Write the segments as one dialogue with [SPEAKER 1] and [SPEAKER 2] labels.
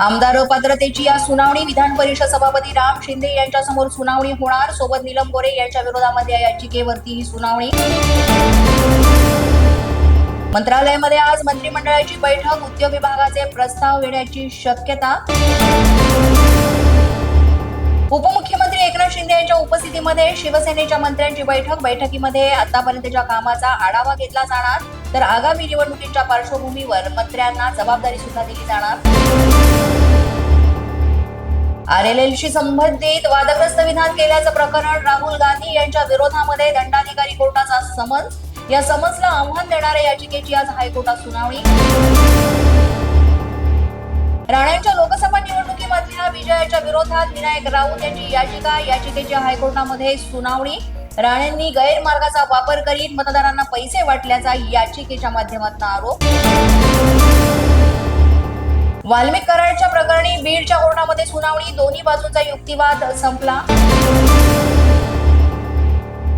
[SPEAKER 1] आमदार पात्रतेची या सुनावणी विधान परिषद सभापती राम शिंदे यांच्या समोर सुनावणी होणार. सोबत नीलम गोरे यांच्या विरोधामध्ये या याचिकेवरती ही सुनावणी. मंत्रालयामध्ये आज मंत्रिमंडळाची बैठक. उद्योग विभागाचे प्रस्ताव येण्याची शक्यता. परिस्थितीमध्ये शिवसेनेच्या मंत्र्यांची बैठक बैठकीमध्ये आतापर्यंतच्या कामाचा आढावा घेतला जाणार. तर आगामी निवडणुकीच्या पार्श्वभूमीवर मंत्र्यांना जबाबदारी सुद्धा दिली जाणार. आरएलएलशी संबंधित वादग्रस्त विधान केल्याचं प्रकरण राहुल गांधी यांच्या विरोधामध्ये दंडाधिकारी कोर्टाचा समन्स. या समन्सला आव्हान देणाऱ्या याचिकेची आज हायकोर्टात सुनावणी. विरोधात विनायक राऊत यांची याचिका याचिकेची हायकोर्टामध्ये सुनावणी. राणेंनी गैरमार्गाचा वापर करीत मतदारांना पैसे वाटल्याचा याचिकेच्या माध्यमातून आरोप. वाल्मिक कराडच्या प्रकरणी बीडच्या कोर्टामध्ये सुनावणी दोन्ही बाजूंचा युक्तिवाद संपला.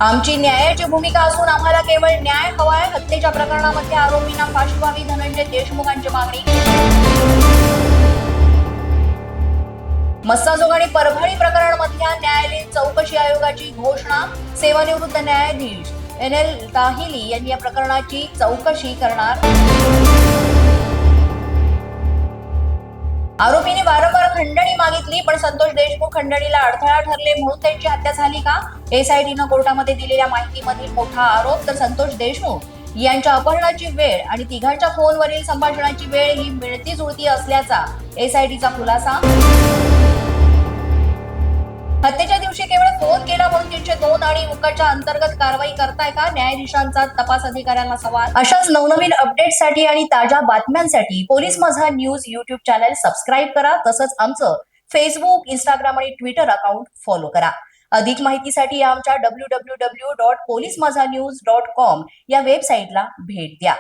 [SPEAKER 1] आमची न्यायाची भूमिका असून आम्हाला केवळ न्याय हवाय हत्येच्या प्रकरणामध्ये आरोपींना फाशी व्हावी धनंजय देशमुखांची मागणी. मस्साजोग आणि परभणी प्रकरणामधल्या न्यायालयीन चौकशी आयोगाची घोषणा सेवानिवृत्त न्यायाधीश एन एल ताहिली यांनी या प्रकरणाची चौकशी करणार. आरोपीने वारंवार खंडणी मागितली पण संतोष देशमुख खंडणीला अडथळा ठरले म्हणून त्यांची हत्या झाली का? एसआयटीनं कोर्टामध्ये दिलेल्या माहितीमधील मोठा आरोप तर संतोष देशमुख यांच्या अपहरणाची वेळ आणि तिघांच्या फोनवरील संभाषणाची वेळ ही मिळती जुळती असल्याचा एसआयटीचा खुलासा. हत्येच्या दिवशी केवळ फोन केला म्हणून तीनशे दोन आणि उकाच्या अंतर्गत कारवाई करताय का? न्यायाधीशांचा तपास अधिकाऱ्यांना सवाल. अशाच नवनवीन अपडेटसाठी आणि ताज्या बातम्यांसाठी police Majha news YouTube channel subscribe करा. तसंच आमचं फेसबुक इंस्टाग्राम आणि ट्विटर अकाउंट फॉलो करा. अधिक माहितीसाठी आमच्या W W W dot police Majha news dot com या वेबसाईटला भेट द्या.